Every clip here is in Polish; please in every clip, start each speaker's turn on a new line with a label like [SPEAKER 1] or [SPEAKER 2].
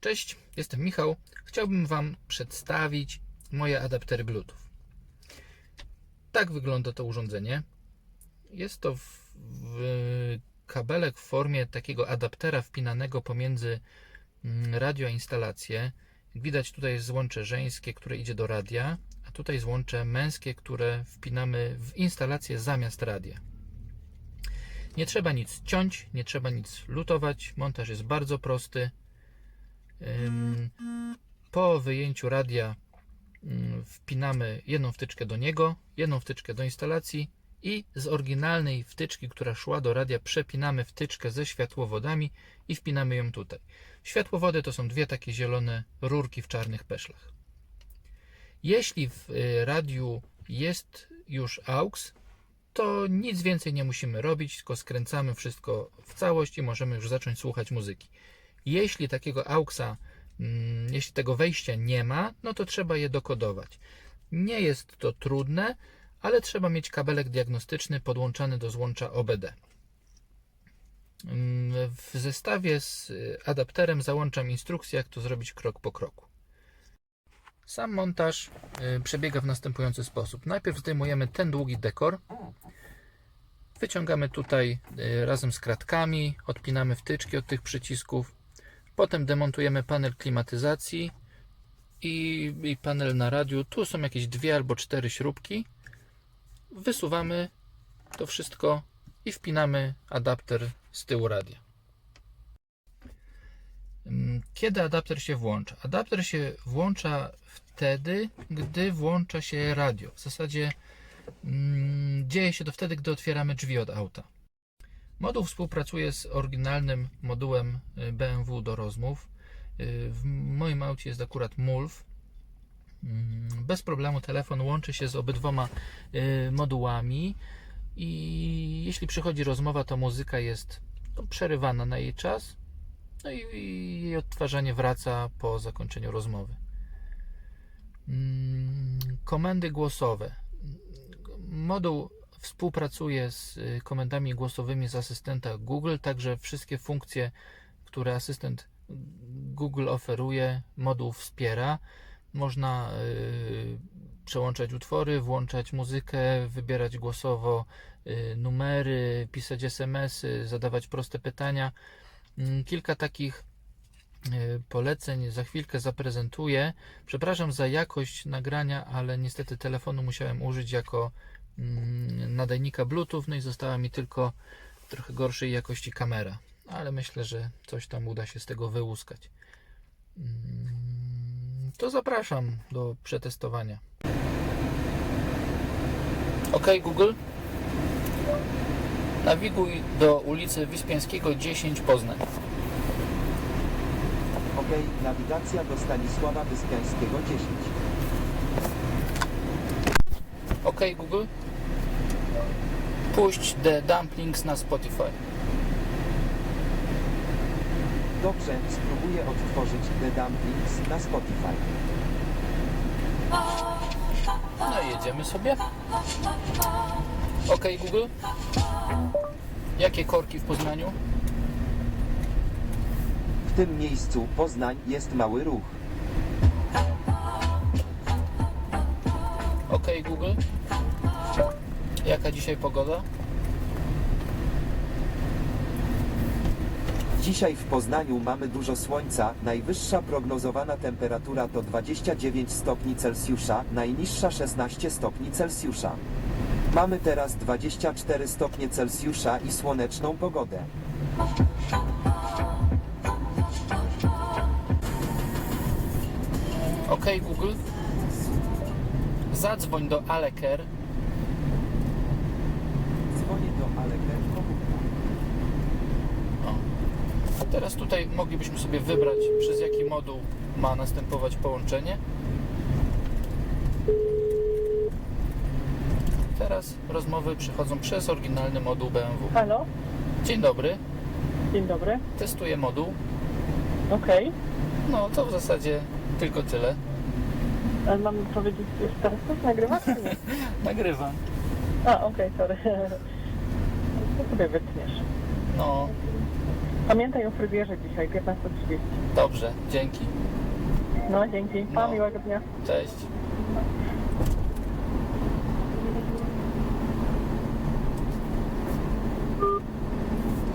[SPEAKER 1] Cześć, jestem Michał. Chciałbym Wam przedstawić moje adaptery Bluetooth. Tak wygląda to urządzenie. Jest to w, w kabelek w formie takiego adaptera wpinanego pomiędzy mm, radio instalację. Widać tutaj jest złącze żeńskie, które idzie do radia, a tutaj złącze męskie, które wpinamy w instalację zamiast radia. Nie trzeba nic ciąć, nie trzeba nic lutować. Montaż jest bardzo prosty. Po wyjęciu radia ym, wpinamy jedną wtyczkę do niego, jedną wtyczkę do instalacji i z oryginalnej wtyczki, która szła do radia, przepinamy wtyczkę ze światłowodami i wpinamy ją tutaj. Światłowody to są dwie takie zielone rurki w czarnych peszlach. Jeśli w y, radiu jest już AUX, to nic więcej nie musimy robić, tylko skręcamy wszystko w całość i możemy już zacząć słuchać muzyki. Jeśli takiego AUXa, mm, jeśli tego wejścia nie ma, no to trzeba je dokodować. Nie jest to trudne, ale trzeba mieć kabelek diagnostyczny podłączany do złącza OBD. Mm, W zestawie z y, adapterem załączam instrukcję, jak to zrobić krok po kroku. Sam montaż y, przebiega w następujący sposób. Najpierw zdejmujemy ten długi dekor, wyciągamy tutaj y, razem z kratkami, odpinamy wtyczki od tych przycisków, potem demontujemy panel klimatyzacji i, i panel na radiu. Tu są jakieś dwie albo cztery śrubki. Wysuwamy to wszystko i wpinamy adapter z tyłu radia. Ym, Kiedy adapter się włącza? Adapter się włącza wtedy, gdy włącza się radio. W zasadzie mm, dzieje się to wtedy, gdy otwieramy drzwi od auta. Moduł współpracuje z oryginalnym modułem y, BMW do rozmów. Y, W moim aucie jest akurat MULF. Mm, Bez problemu telefon łączy się z obydwoma y, modułami i jeśli przychodzi rozmowa, to muzyka jest no, przerywana na jej czas, no i, jej odtwarzanie wraca po zakończeniu rozmowy. Mm, Komendy głosowe. Moduł współpracuje z y, komendami głosowymi z asystenta Google, także wszystkie funkcje, które asystent Google oferuje, moduł wspiera. Można y, przełączać utwory, włączać muzykę, wybierać głosowo y, numery, pisać SMS-y, zadawać proste pytania. Mm, Kilka takich poleceń za chwilkę zaprezentuję. Przepraszam za jakość nagrania, ale niestety telefonu musiałem użyć jako nadajnika Bluetooth, no i została mi tylko trochę gorszej jakości kamera, ale myślę, że coś tam uda się z tego wyłuskać. Mm, To zapraszam do przetestowania. OK Google. Nawiguj do ulicy Wyspiańskiego 10 Poznań.
[SPEAKER 2] Ok, nawigacja do Stanisława Wyspiańskiego 10.
[SPEAKER 1] OK Google. Puść The Dumplings na Spotify.
[SPEAKER 2] Dobrze, spróbuję odtworzyć The Dumplings na Spotify.
[SPEAKER 1] No i jedziemy sobie. OK Google. Jakie korki w Poznaniu?
[SPEAKER 2] W tym miejscu Poznań jest mały ruch.
[SPEAKER 1] OK Google. Jaka dzisiaj pogoda?
[SPEAKER 2] Dzisiaj w Poznaniu mamy dużo słońca, najwyższa prognozowana temperatura to 29 stopni Celsjusza, najniższa 16 stopni Celsjusza. Mamy teraz 24 stopnie Celsjusza i słoneczną pogodę.
[SPEAKER 1] OK Google. Zadzwoń do Aleker. O. Teraz tutaj moglibyśmy sobie wybrać, przez jaki moduł ma następować połączenie. Teraz rozmowy przychodzą przez oryginalny moduł BMW.
[SPEAKER 3] Halo,
[SPEAKER 1] Dzień dobry,
[SPEAKER 3] dzień dobry.
[SPEAKER 1] testuję moduł.
[SPEAKER 3] Okej,
[SPEAKER 1] No to w zasadzie tylko tyle.
[SPEAKER 3] ale mam powiedzieć już teraz coś nagrywasz czy nie?
[SPEAKER 1] Nagrywam.
[SPEAKER 3] A, okej, sorry. To sobie wytniesz.
[SPEAKER 1] No,
[SPEAKER 3] Pamiętaj o fryzjerze dzisiaj, 15.30.
[SPEAKER 1] Dobrze, dzięki.
[SPEAKER 3] No, dzięki. Pa,
[SPEAKER 1] No.
[SPEAKER 3] miłego dnia.
[SPEAKER 1] Cześć.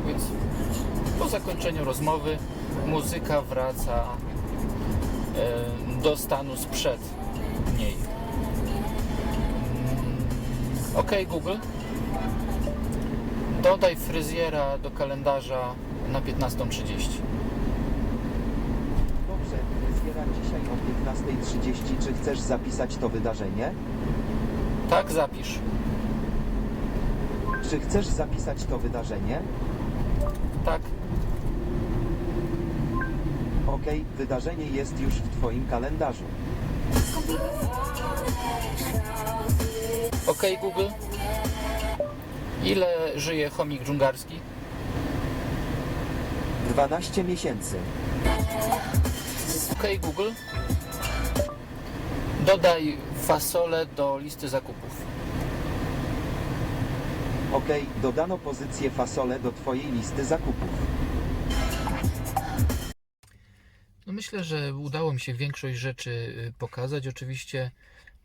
[SPEAKER 1] Więc po zakończeniu rozmowy muzyka wraca e, do stanu sprzed niej. Mm, Ok Google, dodaj fryzjera do kalendarza na 15.30.
[SPEAKER 2] Dobrze, fryzjera dzisiaj o 15.30. Czy chcesz zapisać to wydarzenie?
[SPEAKER 1] Tak, zapisz.
[SPEAKER 2] Czy chcesz zapisać to wydarzenie?
[SPEAKER 1] Tak.
[SPEAKER 2] Ok, wydarzenie jest już w Twoim kalendarzu.
[SPEAKER 1] Ok Google. Ile żyje chomik dżungarski?
[SPEAKER 2] 12 miesięcy.
[SPEAKER 1] Ok Google. Dodaj fasolę do listy zakupów.
[SPEAKER 2] Ok, dodano pozycję fasole do Twojej listy zakupów.
[SPEAKER 1] No myślę, że udało mi się większość rzeczy y, pokazać. Oczywiście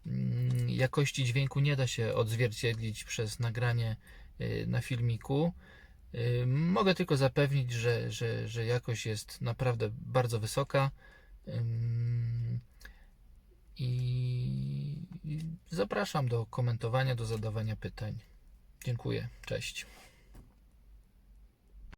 [SPEAKER 1] mm, jakości dźwięku nie da się odzwierciedlić przez nagranie na filmiku. Y, Mogę tylko zapewnić, że, że, że jakość jest naprawdę bardzo wysoka. I zapraszam do komentowania, do zadawania pytań. Dziękuję. Cześć.